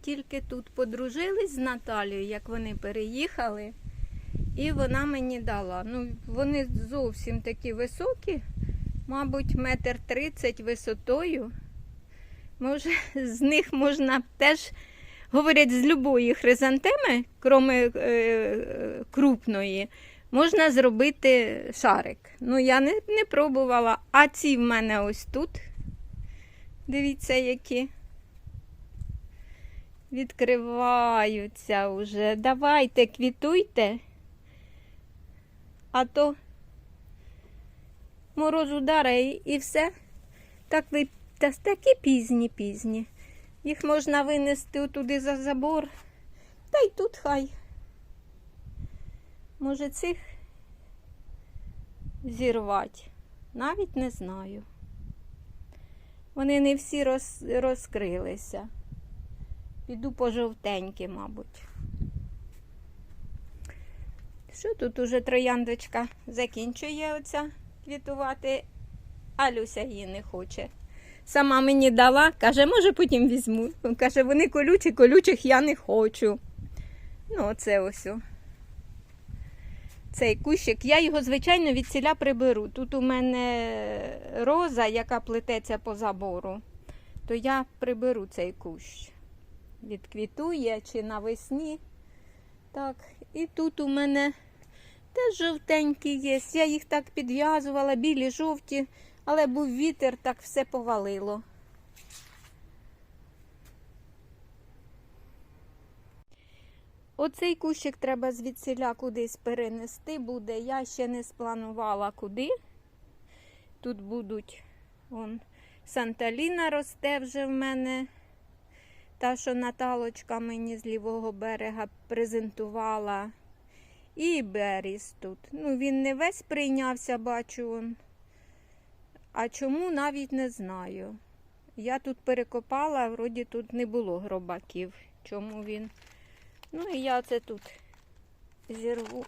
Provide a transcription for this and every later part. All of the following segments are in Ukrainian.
тільки тут подружились з Наталією, як вони переїхали, і вона мені дала. Ну, вони зовсім такі високі, мабуть, метр тридцять висотою. Може, з них можна теж, говорять, з любої хризантеми, крім е, крупної, можна зробити шарик. Ну, я не, не пробувала. А ці в мене ось тут. Дивіться, які. Відкриваються вже. Давайте, квітуйте. А то мороз ударає і все. Так ви та такі пізні, пізні. Їх можна винести туди за забор. Та й тут хай. Може, цих зірвати. Навіть не знаю. Вони не всі роз, розкрилися. Піду по жовтенькі, мабуть. Що тут уже трояндочка закінчує оця квітувати, а Люся її не хоче. Сама мені дала, каже, може потім візьму. Каже, вони колючі, колючих я не хочу. Ну, оце ось. Цей кущик. Я його, звичайно, від ціля приберу. Тут у мене роза, яка плететься по забору, то я приберу цей кущ. Відквітує чи навесні. Так, і тут у мене теж жовтенькі є. Я їх так підв'язувала, білі, жовті, але був вітер, так все повалило. Оцей кущик треба звідсіля кудись перенести буде. Я ще не спланувала куди. Тут будуть вон, Санталіна росте вже в мене. Та, що Наталочка мені з лівого берега презентувала. І Беріс тут. Ну, він не весь прийнявся, бачу. А чому навіть не знаю. Я тут перекопала, вроді тут не було гробаків. Чому він? Ну і я це тут зірву.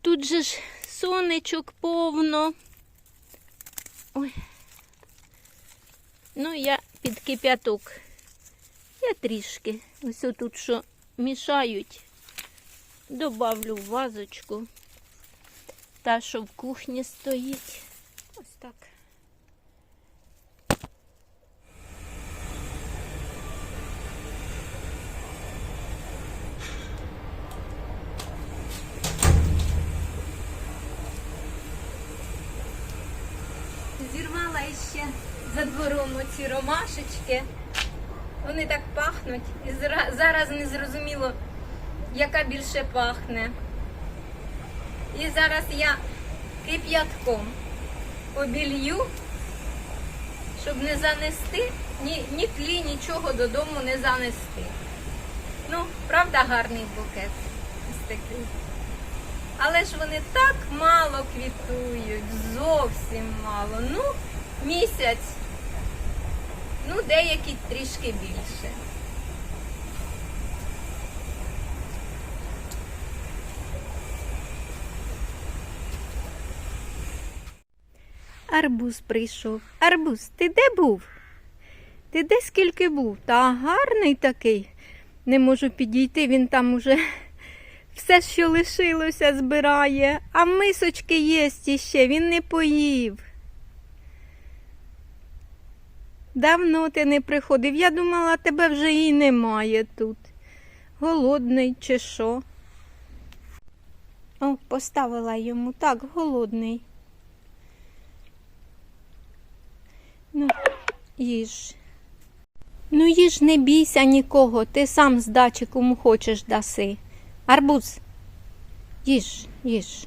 Тут же ж сонечок повно. Ой. Ну, я під кип'яток. Я трішки. Ось тут що мішають. Добавлю в вазочку. Та, що в кухні стоїть. Ось так. Зірвала ще за двором оці ромашечки. Вони так пахнуть. І зараз не зрозуміло, яка більше пахне. І зараз я кип'ятком обілью, щоб не занести, ні, ні тлі, нічого додому не занести. Ну, правда, гарний букет. Ось такий. Але ж вони так мало квітують, зовсім мало. Ну, місяць. Ну, деякі трішки більше. Арбуз прийшов. Арбуз, ти де був? Ти де скільки був? Та гарний такий. Не можу підійти, він там уже все, що лишилося, збирає, а мисочки є іще, він не поїв. Давно ти не приходив. Я думала, тебе вже і немає тут. Голодний чи що? О, поставила йому так, голодний. Ну, їж. Ну, їж, не бійся нікого, ти сам здачі кому хочеш даси. Арбуз. Їж, їж.